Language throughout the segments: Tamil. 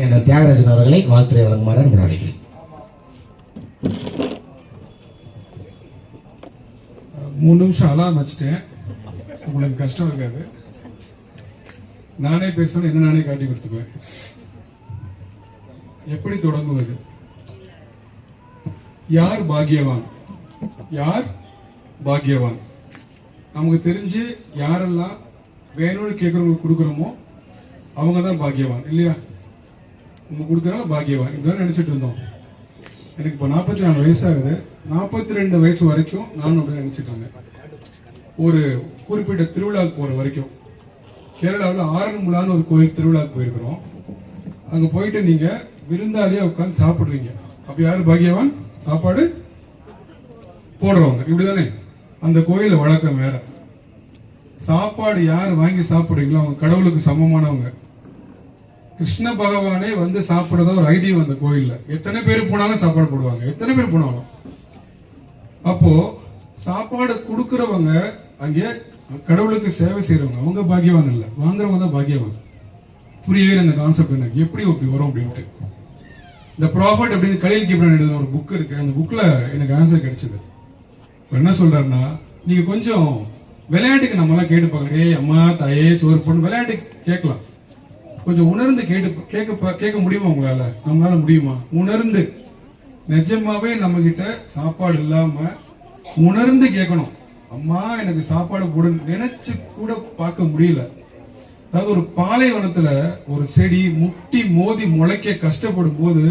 என்ற தியாகராஜன் அவர்களை வாழ்த்துறை வழங்குமாறு அன்புடன் அழைக்கிறேன் மூணு நிமிஷம் அலாம் வச்சுட்டேன். உங்களுக்கு கஷ்டம் இருக்காது. நானே பேசணும் என்ன நானே காட்டி கொடுத்துக்குவேன். எப்படி தொடங்குவது? யார் பாக்கியவான்? யார் பாக்கியவான்? நமக்கு தெரிஞ்சு யாரெல்லாம் வேணும்னு கேட்குறவங்களுக்கு கொடுக்குறோமோ அவங்க தான் பாக்கியவான் இல்லையா? நம்ம கொடுக்குறோம் பாக்கியவான். இப்படிதான் நினைச்சிட்டு இருந்தோம். எனக்கு இப்போ நாற்பத்தி நாலு வயசாகுது. நாற்பத்தி ரெண்டு வயசு வரைக்கும் நானும் அப்படி நினைச்சிட்டாங்க ஒரு குறிப்பிட்ட திருவிழாவுக்கு போகிற வரைக்கும். கேரளாவில் ஆரன்முலான்னு ஒரு கோயில் திருவிழாவுக்கு போயிருக்கிறோம். அங்கே போயிட்டு நீங்கள் விருந்தாலேயே உட்காந்து சாப்பிட்றீங்க. அப்போ யார் பாக்கியவான்? சாப்பாடு போடுறவங்க. இப்படிதானே? அந்த கோயில் வழக்கம் வேற. சாப்பாடு யார் வாங்கி சாப்பிட்றீங்களோ அவங்க கடவுளுக்கு சமமானவங்க. கிருஷ்ண பகவானே வந்து சாப்பிடுறதா ஒரு ஐடியம் அந்த கோயில்ல. எத்தனை பேர் போனாலும் சாப்பாடு போடுவாங்க. எத்தனை பேர் போனாலும். அப்போ சாப்பாடு கொடுக்குறவங்க அங்கே கடவுளுக்கு சேவை செய்கிறவங்க அவங்க பாக்கியவான் இல்லை. வாங்குறவங்க தான் பாக்கியவான். புரியவே அந்த கான்செப்ட் எனக்கு எப்படி ஒப்பி வரும் அப்படின்ட்டு. இந்த ப்ராஃபிட் அப்படின்னு கலில் கிப்ரான் எழுதின ஒரு புக் இருக்கு. அந்த புக்கில் எனக்கு ஆன்சர் கிடைச்சது. இப்போ என்ன சொல்றாருன்னா நீங்கள் கொஞ்சம் விளையாட்டுக்கு நம்மளாம் கேட்டு பார்க்கலாம் ஏய் அம்மா தாயே சோறு பொண்ணு விளையாட்டுக்கு கேட்கலாம். கொஞ்சம் உணர்ந்து கேட்டு கேட்க கேட்க முடியுமா உங்களால? நம்மளால முடியுமா? உணர்ந்து. நிஜமாவே நம்ம கிட்ட சாப்பாடு இல்லாம உணர்ந்து கேட்கணும். அம்மா எனக்கு சாப்பாடு போடு நினைச்சு கூட பார்க்க முடியல. அதாவது ஒரு பாலைவனத்துல ஒரு செடி முட்டி மோதி முளைக்க கஷ்டப்படும் போது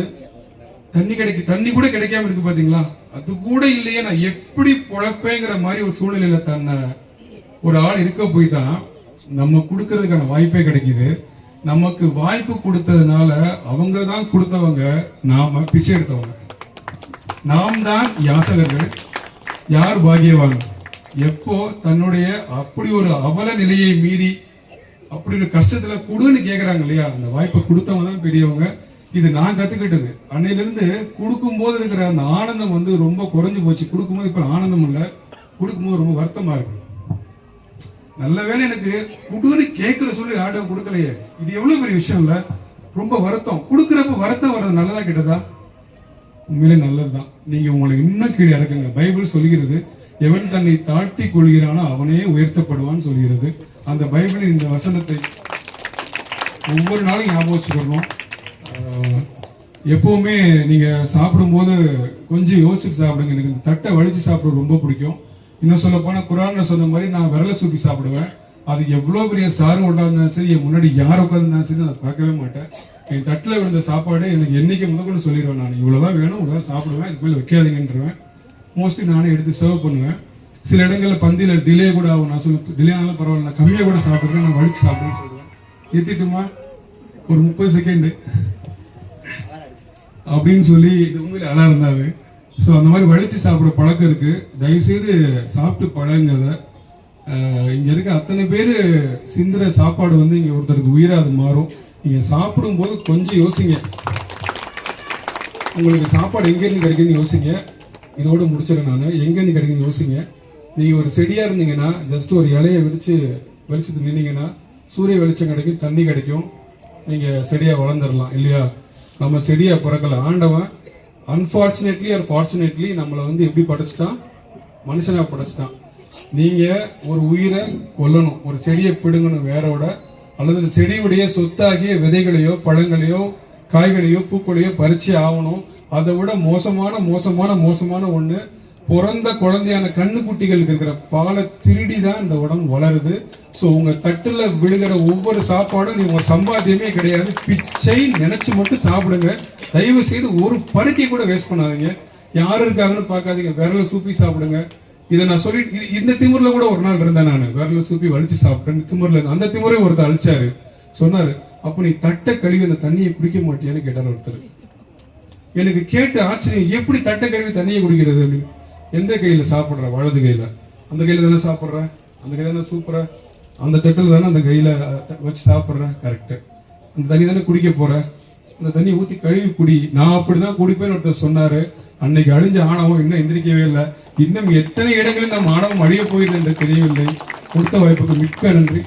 தண்ணி கிடைக்க தண்ணி கூட கிடைக்காம இருக்கு பாத்தீங்களா? அது கூட இல்லையே நான் எப்படி பொழப்பேங்கிற மாதிரி ஒரு சூழ்நிலையில தன்னை ஒரு ஆள் இருக்க போய் தான் நம்ம கொடுக்கறதுக்கான வாய்ப்பே கிடைக்குது. நமக்கு வாய்ப்பு கொடுத்ததுனால அவங்க தான் கொடுத்தவங்க நாம பிச்சை எடுத்தவங்க. நாம் தான் யாசகர்கள் யார் பாகியவான் எப்போ தன்னுடைய அப்படி ஒரு அவல நிலையை மீறி அப்படி ஒரு கஷ்டத்துல கொடுன்னு கேட்கறாங்க இல்லையா? அந்த வாய்ப்பை கொடுத்தவங்க தான் பெரியவங்க. இது நான் கத்துக்கிட்டது. அன்னையிலிருந்து கொடுக்கும் போது இருக்கிற அந்த ஆனந்தம் வந்து ரொம்ப குறைஞ்சு போச்சு. கொடுக்கும்போது இப்ப ஆனந்தம் இல்லை. கொடுக்கும்போது ரொம்ப வருத்தமா இருக்கு. நல்ல வேளை எனக்கு குடுன்னு கேட்கிற சொல்லி ஆர்டர் கொடுக்கலையே. இது எவ்வளவு பெரிய விஷயம் இல்ல? ரொம்ப வருத்தம். கொடுக்குறப்ப வருத்தம் வர்றது நல்லதா கெட்டதா? உண்மையிலே நல்லதுதான். நீங்க உங்களை இன்னும் கீழே இறக்குங்க. பைபிள் சொல்கிறது எவன் தன்னை தாழ்த்தி கொள்கிறானோ அவனே உயர்த்தப்படுவான்னு சொல்கிறது. அந்த பைபிளின் இந்த வசனத்தை ஒவ்வொரு நாளும் ஞாபகம் வச்சுக்கணும். எப்பவுமே நீங்க சாப்பிடும்போது கொஞ்சம் யோசிச்சு சாப்பிடுங்க. எனக்கு இந்த தட்டை வலிச்சு சாப்பிட ரொம்ப பிடிக்கும். இன்னும் சொல்ல போனா குரான்ல சொன்ன மாதிரி நான் விரல சூப்பி சாப்பிடுவேன். அது எவ்வளவு பெரிய ஸ்டார் உண்டாந்தாலும் சரி என் முன்னாடி யார் உட்காந்துருந்தாலும் சரி நான் அதை பார்க்கவே மாட்டேன். என் தட்டில் விழுந்த சாப்பாடு எனக்கு என்னைக்கு முதல்ல சொல்லிடுவேன் நான். இவ்வளோதான் வேணும் இவ்வளோதான் சாப்பிடுவேன் இதுக்கு மேல வைக்காதீங்கன்றவேன். மோஸ்ட்லி நானே எடுத்து சர்வ் பண்ணுவேன். சில இடங்களில் பந்தியில் டிலே கூட ஆகும். நான் சொல்ல டிலே ஆனாலும் பரவாயில்ல நான் கம்மியாக கூட சாப்பிட்றேன் நான் வலிச்சு சாப்பிட்றேன்னு சொல்லுவேன். ஏற்றிட்டுமா ஒரு முப்பது செகண்டு அப்படின்னு சொல்லி இது உண்மையில அழகா இருந்தாரு. ஸோ அந்த மாதிரி வலிச்சு சாப்பிட்ற பழக்கம் இருக்குது தயவுசெய்து சாப்பிட்டு பழகுங்க. அதை இங்கே இருக்க அத்தனை பேர் சிந்துற சாப்பாடு வந்து இங்கே ஒருத்தருக்கு உயிராக அது மாறும். நீங்கள் சாப்பிடும்போது கொஞ்சம் யோசிங்க. உங்களுக்கு சாப்பாடு எங்கேருந்து கிடைக்குதுன்னு யோசிங்க. இதோடு முடிச்சிடறேன் நான். எங்கேருந்து கிடைக்குதுன்னு யோசிங்க. நீங்கள் ஒரு செடியாக இருந்தீங்கன்னா ஜஸ்ட் ஒரு இலையை விரித்து வெளிச்சத்துக்கு நின்னீங்கன்னா சூரிய வெளிச்சம் கிடைக்கும் தண்ணி கிடைக்கும். நீங்கள் செடியாக வளர்ந்துடலாம் இல்லையா? நம்ம செடியாக பிறக்கல. ஆண்டவன் அன்ஃபார்ச்சுனேட்லி ஆர் ஃபார்ச்சுனேட்லி நம்மளை வந்து எப்படி படைச்சிட்டான்? மனுஷனாக படைச்சிட்டான். நீங்கள் ஒரு உயிரை கொல்லணும் ஒரு செடியை பிடுங்கணும் வேரோட அல்லது அந்த செடியுடைய சொத்தாகிய விதைகளையோ பழங்களையோ காய்களையோ பூக்களையோ பறிச்சு ஆகணும். அதை விட மோசமான மோசமான மோசமான ஒன்று பிறந்த குழந்தையான கண்ணுக்குட்டிகளுக்கு இருக்கிற பாலை திருடி தான் இந்த உடம்பு வளருது. ஸோ உங்கள் தட்டில் விழுகிற ஒவ்வொரு சாப்பாடும் நீங்கள் சம்பாத்தியமே கிடையாது. பிச்சை நினச்சி மட்டும் சாப்பிடுங்க. தயவு செய்து ஒரு பருக்கை கூட வேஸ்ட் பண்ணாதீங்க. யார் இருக்காங்கன்னு பார்க்காதீங்க. விரல சூப்பி சாப்பிடுங்க. இதை நான் சொல்லி இந்த திமுறில் கூட ஒரு நாள் இருந்தேன் நான். விரல சூப்பி வலிச்சு சாப்பிட்டேன். திமுறில் அந்த திமுறையும் ஒருத்தர் அழிச்சாரு. சொன்னாரு அப்போ நீ தட்டை கழுவி அந்த தண்ணியை குடிக்க மாட்டியான்னு கேட்டார் ஒருத்தர். எனக்கு கேட்டு ஆச்சரியம் எப்படி தட்டை கழுவி தண்ணியை குடிக்கிறது? அப்படின்னு. எந்த கையில் சாப்பிட்ற? வலது கையில். அந்த கையில் தானே சாப்பிட்ற? அந்த கையில் தானே சூப்பர அந்த தட்டில் தானே அந்த கையில் வச்சு சாப்பிட்ற? கரெக்டு அந்த தண்ணி தானே குடிக்க போகிற அந்த தண்ணி ஊத்தி கழுவி குடி. நான் அப்படிதான் குடிப்பேன்னு ஒருத்தர் சொன்னாரு. அன்னைக்கு அழிஞ்ச ஆணவம் இன்னும் எந்திரிக்கவே இல்லை. இன்னும் எத்தனை இடங்களில் நம் ஆணவம் அழிய போகிறது என்று தெரியவில்லை. கொடுத்த வாய்ப்புக்கு மிக்க நன்றி.